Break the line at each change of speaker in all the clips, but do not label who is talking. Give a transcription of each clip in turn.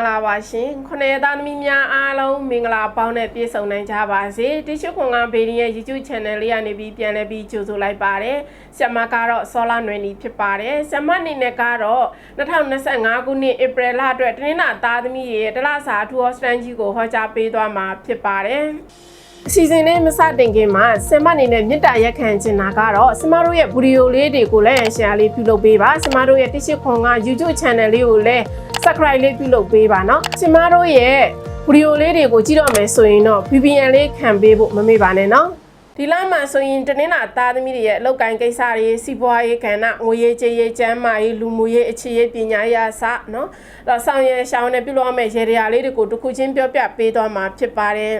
္ဂလာပါရှင်ခုနှစ်ရက်သားသမီးများအားလုံးမင်္ဂလာပေါင်းနဲ့ပြည့်စုံနိုင်ကြပါစေတိရှိခွန်ကဘေဒီရဲ့ YouTube Channel လေးကနေပြီးပြန်လဲပြီးကြိုဆိုလိုက်ပါတယ်ဆရာမကတော့ဆောလာနွယ်နီဖြစ်ပါတယ်ဆရာမအနေနဲ့ကတော့2025ခုနှစ်ဧပြီလအတွက်တနင်္လာသားသမီးရဲ့တလစာထူဟောစတန်ကြီးကိုဟောကြားပေးသွားမှာဖြစ်ပါတယ် အစီအစဉ်လေးမစတင်ခင်မှာဆင်မအနေနဲ့မြစ်တာရက်ခံချင်တာကတော့ဆင်မတို့ရဲ့ဗီဒီယိုလေးတွေကိုလည်း share လေးပြုလုပ်ပေးပါဆင်မတို့ရဲ့တိရှိခွန်က YouTube channel လေးကိုလည်း subscribe လေးပြုလုပ်ပေးပါเนาะဆင်မတို့ရဲ့ဗီဒီယိုလေးတွေကိုကြည့်တော့မယ်ဆိုရင်တော့ VPN လေးခံပေးဖို့မမေ့ပါနဲ့เนาะဒီလမှာဆိုရင်တနင်္လာသားသမီးတွေရဲ့အလုပ်ကိုင်းကိစ္စတွေစီးပွားရေးကဏ္ဍငွေရေးကြေးရေးကျန်းမာရေးလူမှုရေးအခြေရေးပညာရေးအစเนาะအဲ့တော့ဆောင်ရည်ရှောင်းနဲ့ပြုလုပ်ရမယ့်ရေရာလေးတွေကိုတစ်ခုချင်းပြောပြပေးသွားမှာဖြစ်ပါတယ်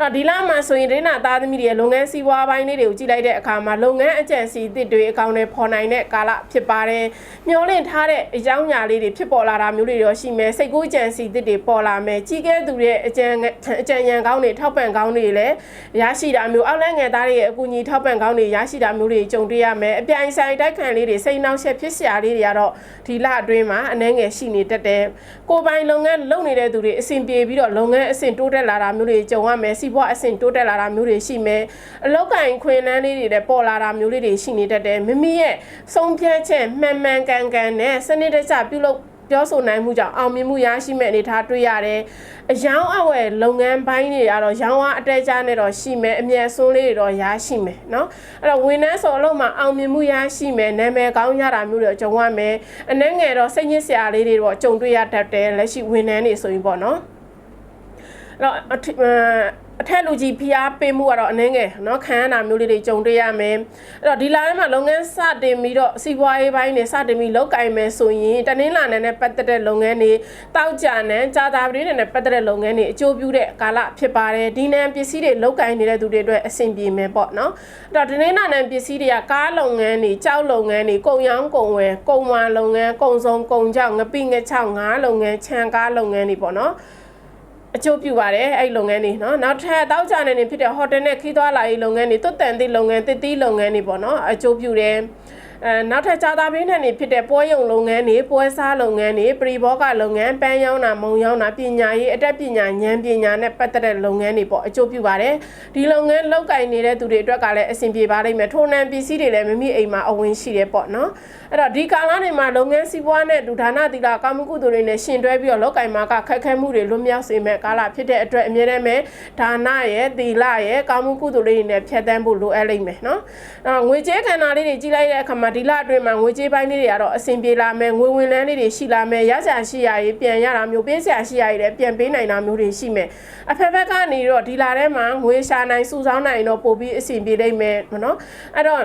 တော့ဒီလမှာဆိုရင်ဒိနာသားသမီးတွေရဲ့လုပ်ငန်းစီးပွားပိုင်းလေးတွေကိုကြည့်လိုက်တဲ့အခါမှာလုပ်ငန်းအကြံစီအသစ်တွေအကောင့်တွေပေါ်နိုင်တဲ့ကာလဖြစ်ပါတယ်။မျောလင့်ထားတဲ့အကြောင်းအရာလေးတွေဖြစ်ပေါ်လာတာမျိုးတွေရောရှိမယ်။စိတ်ကူးကြံစီအသစ်တွေပေါ်လာမယ်။ကြီးကဲသူရဲ့အကြံအကြံဉာဏ်ကောင်းတွေထောက်ပံ့ကောင်းတွေလည်းရရှိတာမျိုးအောက်လန်းငယ်သားတွေရဲ့အကူအညီထောက်ပံ့ကောင်းတွေရရှိတာမျိုးတွေကြုံတွေ့ရမယ်။အပြိုင်ဆိုင်တိုက်ခံလေးတွေစိတ်နှောက်ယှက်ဖြစ်စရာလေးတွေကတော့ဒီလအတွင်းမှာအနှဲငယ်ရှိနေတတ်တယ်။ကိုယ်ပိုင်လုပ်ငန်းလုပ်နေတဲ့သူတွေအဆင်ပြေပြီးတော့လုပ်ငန်းအဆင့်တိုးတက်လာတာမျိုးတွေကြုံရမယ်။စီးစီးပွားအဆင့်တိုးတက်လာတာမျိုးတွေရှိမယ်အလောက်ကင်ခွင်လန်းလေးတွေလည်းပေါ်လာတာမျိုးလေးတွေရှိနေတတ်တယ်မိမိရဲ့ဆုံးဖြတ်ချက်မှန်မှန်ကန်ကန်နဲ့စနစ်တကျပြုလုပ်ပြောဆိုနိုင်မှုကြောင့်အောင်မြင်မှုရရှိမဲ့အနေအထားတွေ့ရတယ်။အယောင်အဝယ်လုပ်ငန်းပိုင်းတွေကတော့ရောင်းအားအတဲကြနဲ့တော့ရှိမယ်။အမြဲဆွန်းလေးတွေတော့ရရှိမယ်နော်။အဲ့တော့ဝန်ထမ်းဆိုအလုပ်မှာအောင်မြင်မှုရရှိမယ်။နာမည်ကောင်းရတာမျိုးတွေကြုံရမယ်။အနှဲငယ်တော့စိတ်ညစ်စရာလေးတွေတော့ကြုံတွေ့ရတတ်တယ်။လက်ရှိဝန်ထမ်းတွေဆိုရင်ပေါ့နော်။အဲ့တော့ အထက်လူကြီးဖိအားပေးမှုကတော့အနှင်းငယ်เนาะခံရတာမျိုးလေးတွေကြုံတွေ့ရမယ်အဲ့တော့ဒီလာထဲမှာလုပ်ငန်းစတင်ပြီးတော့စီးပွားရေးပိုင်းတွေစတင်ပြီးလုပ်ကင်မယ်ဆိုရင်တနင်္လာနယ်နဲ့ပတ်သက်တဲ့လုပ်ငန်းတွေတောက်ကြနဲ့ကြာတာပတိနယ်နဲ့ပတ်သက်တဲ့လုပ်ငန်းတွေအကျိုးပြုတဲ့ကာလဖြစ်ပါတယ်ဒီနံပစ္စည်းတွေလုပ်ကင်နေတဲ့သူတွေအတွက်အဆင်ပြေမယ်ပေါ့เนาะအဲ့တော့တနင်္လာနယ်ပစ္စည်းတွေကကားလုပ်ငန်းတွေကြောက်လုပ်ငန်းတွေကုန်ရောင်းကုန်ဝယ်ကုန်ဝါလုပ်ငန်းကုန်စုံကုန်ကြောက်ငပိငချောက်ငါးလုပ်ငန်းခြံကားလုပ်ငန်းတွေပေါ့เนาะ အကျိုးပြုပါတယ်အဲ့လုပ်ငန်းတွေနော်နောက်ထပ်တောက်ကြနေနေဖြစ်တဲ့ဟိုတယ်နဲ့ခီးသွားလာရေးလုပ်ငန်းတွေတွတ်တန်သည့်လုပ်ငန်းတည်သည့်လုပ်ငန်းတွေပေါ့နော်အကျိုးပြုတယ် အဲနောက်ထပ်ကြာတာပင်းနဲ့နေဖြစ်တဲ့ပွဲရုံလုပ်ငန်းတွေပွဲစားလုပ်ငန်းတွေပရိဘောကလုပ်ငန်းပန်းရောင်းတာမုံရောင်းတာပညာရေးအတတ်ပညာဉာဏ်ပညာနဲ့ပတ်သက်တဲ့လုပ်ငန်းတွေပေါ့အကျိုးပြုပါတယ်ဒီလုပ်ငန်းလောက်ကင်နေတဲ့သူတွေအတွက်ကလည်းအဆင်ပြေပါလိမ့်မယ်ထိုနံပစ္စည်းတွေလည်းမိမိအိမ်မှာအဝင်ရှိတယ်ပေါ့နော်အဲ့တော့ဒီကာလတွေမှာလုပ်ငန်းစီးပွားနဲ့ဒုဒါနသီလကာမကုသိုလ်တွေနဲ့ရှင်တွဲပြီးတော့လောက်ကင်မှာကခက်ခဲမှုတွေလွတ်မြောက်စေမဲ့ကာလဖြစ်တဲ့အတွက်အမြဲတမ်းပဲဒါနရဲ့သီလရဲ့ကာမကုသိုလ်တွေနဲ့ဖြတ်တန်းဖို့လိုအပ်လိမ့်မယ်နော်အဲ့ငွေကြေးခန္ဓာလေးတွေကြီးလိုက်တဲ့အခါမှာဒီလအတွင်းမှာငွေကြေးပိုင်းလေးတွေကတော့အဆင်ပြေလာမယ်ငွေဝင်လန်းလေးတွေရှိလာမယ်ရစရာရှိရရေးပြန်ရတာမျိုးပေးစရာရှိရရေးလည်းပြန်ပေးနိုင်တာမျိုးတွေရှိမယ်အဖက်ဖက်ကနေတော့ဒီလာထဲမှာငွေရှာနိုင်စုဆောင်းနိုင်တော့ပို့ပြီးအဆင်ပြေလိမ့်မယ်နော်အဲ့တော့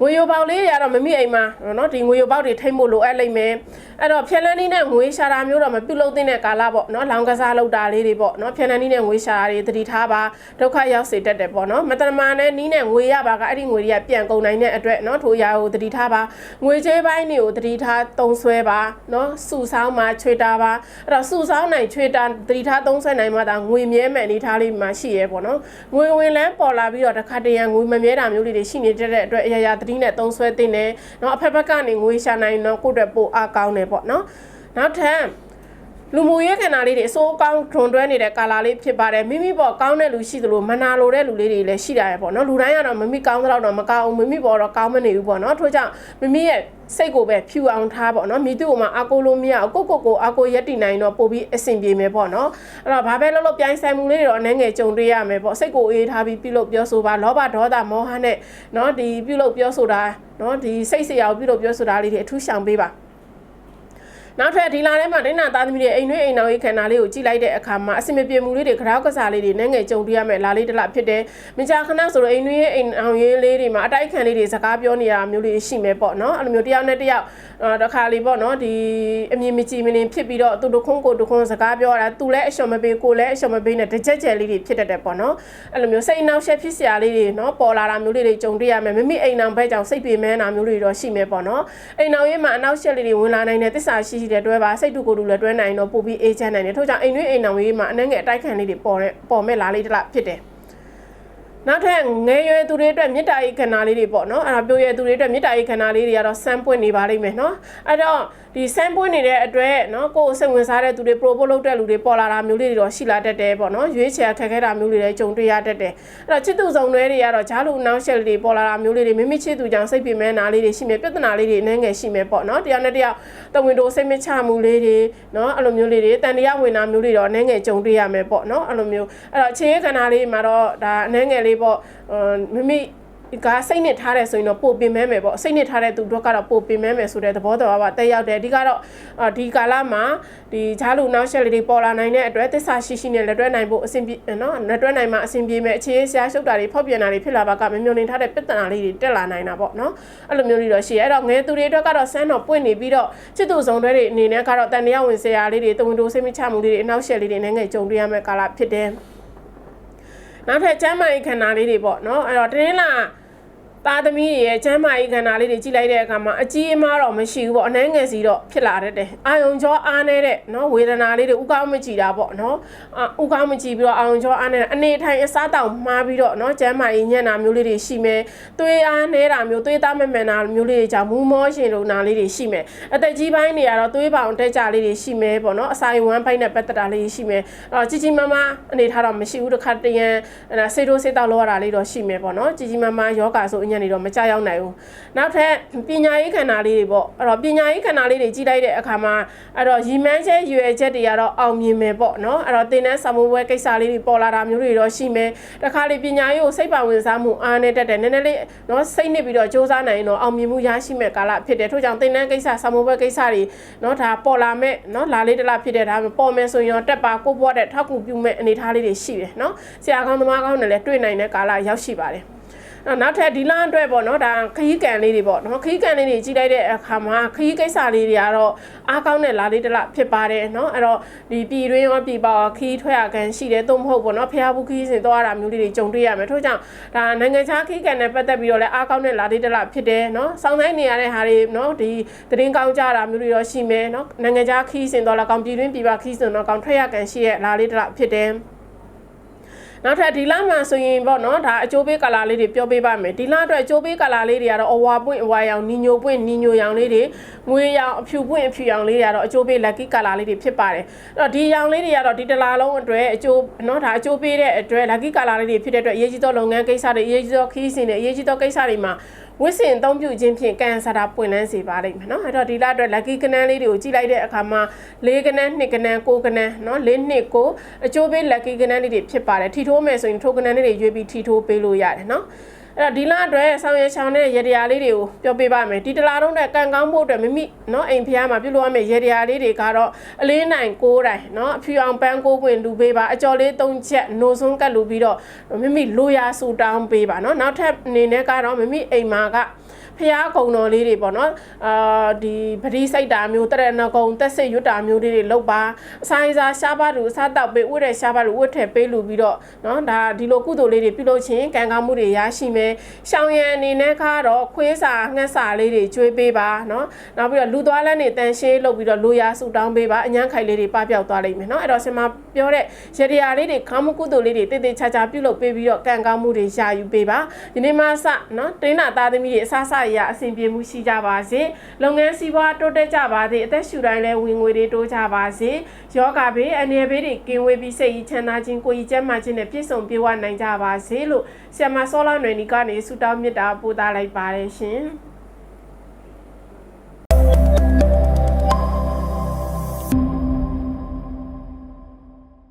ငွေရပေါက်လေးတွေကတော့မမိအိမ်မှာနော်ဒီငွေရပေါက်တွေထိမ့်ဖို့လိုအပ်လိမ့်မယ်အဲ့တော့ဖြက်လန်းနီးနဲ့ငွေရှာတာမျိုးတော့မပြုတ်လို့သင့်တဲ့ကာလပေါ့နော်လောင်ကစားလောက်တာလေးတွေပေါ့နော်ဖြက်လန်းနီးနဲ့ငွေရှာတာတွေသတိထားပါဒုက္ခရောက်စေတတ်တယ်ပေါ့နော်မတမနဲ့နီးနဲ့ငွေရပါကအဲ့ဒီငွေတွေကပြန်ကုန်နိုင်တဲ့အတွက်နော်ထိုရာကိုသတိထားပါငွေချေးပိုင်းတွေကိုသတိထားသုံးဆွဲပါနော်စုဆောင်းမှာချွေတာပါအဲ့တော့စုဆောင်းနိုင်ချွေတာသတိထားသုံးဆွဲနိုင်မှသာငွေမြဲမဲ့အနေထားလေးမှရှိရဲပေါ့နော်ငွေဝင်လန်းပေါ်လာပြီးတော့တစ်ခါတရံငွေမမြဲတာမျိုးလေးတွေရှိနေတဲ့အတွက်အရာရာသတိနဲ့သုံးဆွဲသင့်တယ်နော်အဖက်ဖက်ကနေငွေရှာနိုင်တော့ကိုယ့်အတွက်ပိုအားကောင်းတယ်ပေါ့နော်နောက်ထပ် လူမှုရေးခန္ဓာလေးတွေအစိုးကောင်းထွန်တွဲနေတဲ့ကာလာလေးဖြစ်ပါတယ်မိမိပေါ်ကောင်းတဲ့လူရှိသလိုမနာလိုတဲ့လူလေးတွေလည်းရှိတာရပေါ့နော်လူတိုင်းကတော့မမိကောင်းတဲ့တော့မကောင်းဘူးမိမိပေါ်တော့ကောင်းမနေဘူးပေါ့နော်ထို့ကြောင့်မိမိရဲ့စိတ်ကိုပဲဖြူအောင်ထားပေါ့နော်မိသူ့ကိုမှအာကိုလို့မရအောင်ကိုကိုကိုအာကိုရက်တည်နိုင်တော့ပို့ပြီးအဆင်ပြေမယ်ပေါ့နော်အဲ့တော့ဘာပဲလုပ်လို့ပြိုင်ဆိုင်မှုလေးတွေတော့အနေငယ်ကြုံတွေ့ရမယ်ပေါ့စိတ်ကိုအေးထားပြီးပြုလုပ်ပြောဆိုပါလောဘဒေါသမောဟနဲ့နော်ဒီပြုလုပ်ပြောဆိုတာနော်ဒီစိတ်စရာကိုပြုလုပ်ပြောဆိုတာလေးတွေအထူးရှောင်ပေးပါ နောက်ထပ်ဒီလာထဲမှာဒိနာသားသမီးတွေအိမ်နှွေးအိမ်အောင်ရေးခန္ဓာလေးကိုကြည့်လိုက်တဲ့အခါမှာအစင်မပြေမှုလေးတွေခရောက်ကစားလေးတွေနဲ့ငယ်ကြုံတွေ့ရမယ်လာလေးတစ်လဖြစ်တယ်။မကြာခဏဆိုတော့အိမ်နှွေးအိမ်အောင်ရေးလေးတွေမှာအတိုက်ခံလေးတွေစကားပြောနေရမျိုးလေးရှိမယ်ပေါ့နော်။အဲ့လိုမျိုးတယောက်နဲ့တယောက်တစ်ခါလေးပေါ့နော်ဒီအမြင်မကြည်မလင်ဖြစ်ပြီးတော့သူတခွန်းကိုတခွန်းစကားပြောတာသူလည်းအလျှော်မပေးကိုလည်းအလျှော်မပေးနဲ့တကြက်ကြက်လေးတွေဖြစ်တတ်တယ်ပေါ့နော်။အဲ့လိုမျိုးစိတ်နှောက်ယှက်ဖြစ်စရာလေးတွေနော်ပေါ်လာတာမျိုးလေးတွေကြုံတွေ့ရမယ်။မိမိအိမ်အောင်ဘက်ကြောင့်စိတ်ပြေမဲနာမျိုးလေးတွေတော့ရှိမယ်ပေါ့နော်။အိမ်အောင်ရေးမှာအနောက်ရှက်လေးတွေဝင်လာနိုင်တဲ့တစ္ဆာရှိရှိတဲ့တွဲပါစိတ်တူကိုယ်တူလည်းတွဲနိုင်တော့ပို့ပြီးအေးချမ်းနိုင်တယ်ထို့ကြောင့်အိမ်တွင်းအိမ်အောင်ရေးမှာအနှဲငယ်အတိုက်ခံလေးတွေပေါ်တဲ့ပေါ်မဲ့လားလေးတစ်လားဖြစ်တယ် နနောက်ထပ်ငယ်ရွယ်သူတွေအတွက်မေတ္တာရေးခန္ဓာလေးတွေပေါ့နော်အဲ့ဒါပြိုရွယ်သူတွေအတွက်မေတ္တာရေးခန္ဓာလေးတွေကတော့စမ်းပွင့်နေပါလိမ့်မယ်နော်အဲ့တော့ဒီစမ်းပွင့်နေတဲ့အတွက်နော်ကိုယ်စိတ်ဝင်စားတဲ့သူတွေ propose လုပ်တဲ့လူတွေပေါ်လာတာမျိုးလေးတွေတော့ရှိလာတတ်တယ်ပေါ့နော်ရွေးချယ်ခက်ခဲတာမျိုးလေးတွေကြုံတွေ့ရတတ်တယ်အဲ့တော့ချစ်သူဆောင်တွေတွေကတော့ဂျားလူနောက်ရှက်လေးတွေပေါ်လာတာမျိုးလေးတွေမိမိချစ်သူကြောင့်စိတ်ပြင်းမဲနာလေးတွေရှိမယ်ပြဿနာလေးတွေအနှဲငယ်ရှိမယ်ပေါ့နော်တရားနဲ့တရားတဝင်တိုစိတ်မချမှုလေးတွေနော်အဲ့လိုမျိုးလေးတွေတန်တရားဝင်တာမျိုးတွေတော့အနှဲငယ်ကြုံတွေ့ရမယ်ပေါ့နော်အဲ့လိုမျိုးအဲ့တော့အခြေခန္ဓာလေးမှာတော့ဒါအနှဲငယ်လေးပေါ့မိမိကစိတ်နစ်ထားတယ်ဆိုရင်တော့ပို့ပင်မဲမယ်ပေါ့စိတ်နစ်ထားတဲ့သူတို့ကတော့ပို့ပင်မဲမယ်ဆိုတဲ့သဘောတော်ပါတက်ရောက်တယ်အဓိကတော့ဒီကာလမှာဒီဂျားလူနောက်ရှက်လေးတွေပေါ်လာနိုင်တဲ့အတွက်သစ္စာရှိရှိနဲ့လက်တွဲနိုင်ဖို့အဆင်ပြေနော်လက်တွဲနိုင်မှာအဆင်ပြေမဲ့အခြေအဆရာရှုပ်တာတွေဖောက်ပြန်တာတွေဖြစ်လာပါကမမျိုးနေထားတဲ့ပြဿနာလေးတွေတက်လာနိုင်တာပေါ့နော်အဲ့လိုမျိုးတွေတော့ရှိရဲအဲ့တော့ငယ်သူတွေအတွက်ကတော့ဆန်းတော့ပွင့်နေပြီးတော့ချစ်သူဆောင်တွေအနေနဲ့ကတော့တန်တရားဝင်စရာလေးတွေတဝန်တိုစိတ်မချမှုလေးတွေအနောက်ရှက်လေးတွေနဲ့ငယ်ကြုံတွေ့ရမယ့်ကာလဖြစ်တယ် နောက်ထပ်ကျမ်းမာရေးခန္ဓာလေးတွေပေါ့နော်အဲ့တော့တင်းလာ သားသမီးတွေရဲ့ကျမ်းမာရေးခန္ဓာလေးတွေကြည့်လိုက်တဲ့အခါမှာအကြီးအမားတော့မရှိဘူးပေါ့အနှဲငယ်စီတော့ဖြစ်လာတတ်တယ်အာယုံကြောအားနေတဲ့နော်ဝေဒနာလေးတွေဥကောင်းမကြည့်တာပေါ့နော်အာဥကောင်းမကြည့်ပြီးတော့အာယုံကြောအားနေတဲ့အနေထိုင်အစားတောင်မှားပြီးတော့နော်ကျမ်းမာရေးညံ့တာမျိုးလေးတွေရှိမယ်သွေးအားနေတာမျိုးသွေးသားမမှန်တာမျိုးလေးတွေကြောင့်မူးမောရှင်လုံနာလေးတွေရှိမယ်အသက်ကြီးပိုင်းတွေကတော့သွေးပေါင်တက်ကြလေးတွေရှိမယ်ပေါ့နော်အစာရုံဝမ်းပိုင်းနဲ့ပတ်သက်တာလေးရှိမယ်အဲ့တော့ကြီးကြီးမားမားအနေထားတော့မရှိဘူးတစ်ခါတရံဆေးတိုးဆေးတောက်လောက်ရတာလေးတော့ရှိမယ်ပေါ့နော်ကြီးကြီးမားမားယောဂါဆိုအညံ့နေတော့မကြရောက်နိုင်ဘူးနောက်ထပ်ပညာရေးခန္ဓာလေးတွေပေါ့အဲ့တော့ပညာရေးခန္ဓာလေးတွေကြီးလိုက်တဲ့အခါမှာအဲ့တော့ရီမန်းချက်ရွယ်ချက်တွေကတော့အောင်မြင်မယ်ပေါ့နော်အဲ့တော့သင်တန်းစာမိုးပွဲကိစ္စလေးတွေပေါ်လာတာမျိုးတွေတော့ရှိမယ်တခါလေပညာရေးကိုစိတ်ပါဝင်စားမှုအားနဲ့တက်တယ်နည်းနည်းလေးနော်စိတ်နစ်ပြီးတော့စ조사နိုင်ရင်တော့အောင်မြင်မှုရရှိမဲ့ကာလဖြစ်တယ်ထို့ကြောင့်သင်တန်းကိစ္စစာမိုးပွဲကိစ္စတွေနော်ဒါပေါ်လာမဲ့နော်လာလေးတလားဖြစ်တဲ့ဒါပေါ်မယ်ဆိုရင်တော့တက်ပါကိုပွားတဲ့ထောက်ကူပြုမဲ့အနေအထားလေးတွေရှိတယ်နော်ဆရာကောင်းသမားကောင်းတွေလည်းတွေ့နိုင်တဲ့ကာလရောက်ရှိပါတယ် နောက်ထပ်ဒီလအတွက်ပေါ့နော်ဒါခရီးကန်လေးတွေပေါ့နော်ခရီးကန်လေးတွေကြီးလိုက်တဲ့အခါမှာခရီးကိစ္စလေးတွေကတော့အားကောင်းတဲ့လာလေးတစ်လဖြစ်ပါတယ်နော်အဲ့တော့ဒီပြည်တွင်းရောပြည်ပရောခရီးထွက်ရကန်ရှိတယ်သို့မဟုတ်ပေါ့နော်ဖျားဘူးခရီးစဉ်သွားရတာမျိုးလေးတွေကြုံတွေ့ရမယ်ထို့ကြောင့်ဒါနိုင်ငံခြားခရီးကန်နဲ့ပတ်သက်ပြီးတော့လည်းအားကောင်းတဲ့လာလေးတစ်လဖြစ်တယ်နော်စောင်းဆိုင်နေရတဲ့ဟာတွေနော်ဒီသတင်းကောင်းကြတာမျိုးတွေတော့ရှိမယ်နော်နိုင်ငံခြားခရီးစဉ်တော့လည်းကောင်းပြည်တွင်းပြည်ပခရီးစဉ်တော့ကောင်းထွက်ရကန်ရှိရဲ့လာလေးတစ်လဖြစ်တယ် နောက်ထပ်ဒီလမှာဆိုရင်ပေါ့နော်ဒါအကျိုးပေးကာလာလေးတွေပြောပေးပါမယ်ဒီလအတွက်အကျိုးပေးကာလာလေးတွေကတော့အဝါပွင့်အဝါရောင်နီညိုပွင့်နီညိုရောင်လေးတွေငွေရောင်အဖြူပွင့်အဖြူရောင်လေးတွေကတော့အကျိုးပေး lucky ကာလာလေးတွေဖြစ်ပါတယ်အဲ့တော့ဒီရောင်လေးတွေကတော့ဒီတလားလုံးအတွက်အကျိုးနော်ဒါအကျိုးပေးတဲ့အတွက် lucky ကာလာလေးတွေဖြစ်တဲ့အတွက်အရေးကြီးသောလုပ်ငန်းကိစ္စတွေအရေးကြီးသောခီးစဉ်တွေအရေးကြီးသောကိစ္စတွေမှာ ဝစ်စင်အသုံးပြုခြင်းဖြင့်ကန်ဆာတာပွင့်လန်းစေပါလိမ့်မယ်နော်အဲ့တော့ဒီလအတွက် lucky ကနန်းလေးတွေကိုကြည့်လိုက်တဲ့အခါမှာ၄ကနန်း၂ကနန်း၉ကနန်းနော်၄နှစ်ကိုအချိုးပေး lucky ကနန်းလေးတွေဖြစ်ပါတယ်ထီထိုးမယ်ဆိုရင်ထိုးကနန်းလေးတွေရွေးပြီးထီထိုးပေးလို့ရတယ်နော် အဲ့တော့ဒီလအတွက်ဆောင်ရချောင်းတဲ့ရေတရာလေးတွေကိုပြောပြပါမယ်ဒီတလားတုံးတဲ့ကန်ကောင်းဖို့အတွက်မိမိနော်အိမ်ဖျားမှာပြုလုပ်ရမယ့်ရေတရာလေးတွေကတော့အလင်းနိုင်ကိုးတိုင်နော်အဖြူအောင်ပန်းကိုးပွင့်လူပေးပါအကျော်လေးသုံးချက်နိုးစွန်းကတ်လူပြီးတော့မိမိလိုရာဆူတောင်းပေးပါနော်နောက်ထပ်အနေနဲ့ကတော့မိမိအိမ်မှာက ဖျားကုံတော်လေးတွေပေါ့နော်အာဒီပရိစိတ်တာမျိုးတရဏဂုံတက်စိတ်ရွတ်တာမျိုးလေးတွေလောက်ပါအဆိုင်စားရှားပါတူစားတော့ပေးဥတဲ့ရှားပါတူဥထည့်ပေးလူပြီးတော့နော်ဒါဒီလိုကုသိုလ်လေးတွေပြုလုပ်ခြင်းကံကောင်းမှုတွေရရှိမယ်ရှောင်းရံအနေနဲ့ကတော့ခွေးစာငှက်စာလေးတွေကျွေးပေးပါနော်နောက်ပြီးတော့လူသွားလန်းနေတန်ရှင်းလုပ်ပြီးတော့လူရဆူတောင်းပေးပါအញ្ញမ်းခိုင်လေးတွေပပျောက်သွားလိမ့်မယ်နော်အဲ့တော့ဆင်မပြောတဲ့ရတရားလေးတွေခေါင်းမကုသိုလ်လေးတွေတိတ်တိတ်ချာချာပြုလုပ်ပေးပြီးတော့ကံကောင်းမှုတွေရယူပေးပါဒီနေ့မှစနော်တင်းနာသားသမီးတွေအစားအစာရအဆင်ပြေမှုရှိကြပါစေလုပ်ငန်းစီးပွားတိုးတက်ကြပါစေအသက်ရှူတိုင်းလဲဝင်ငွေတွေတိုးကြပါစေယောဂဘေးအနေဘေးတွေကင်းဝေးပြီးစိတ်ကြီးချမ်းသာခြင်းကိုယ်ကြီးကျန်းမာခြင်းနဲ့ပြည့်စုံပြေဝနိုင်ကြပါစေလို့ဆ iam မဆောလာနွယ်နီကနေဆုတောင်းမေတ္တာပို့သလိုက်ပါတယ်ရှင်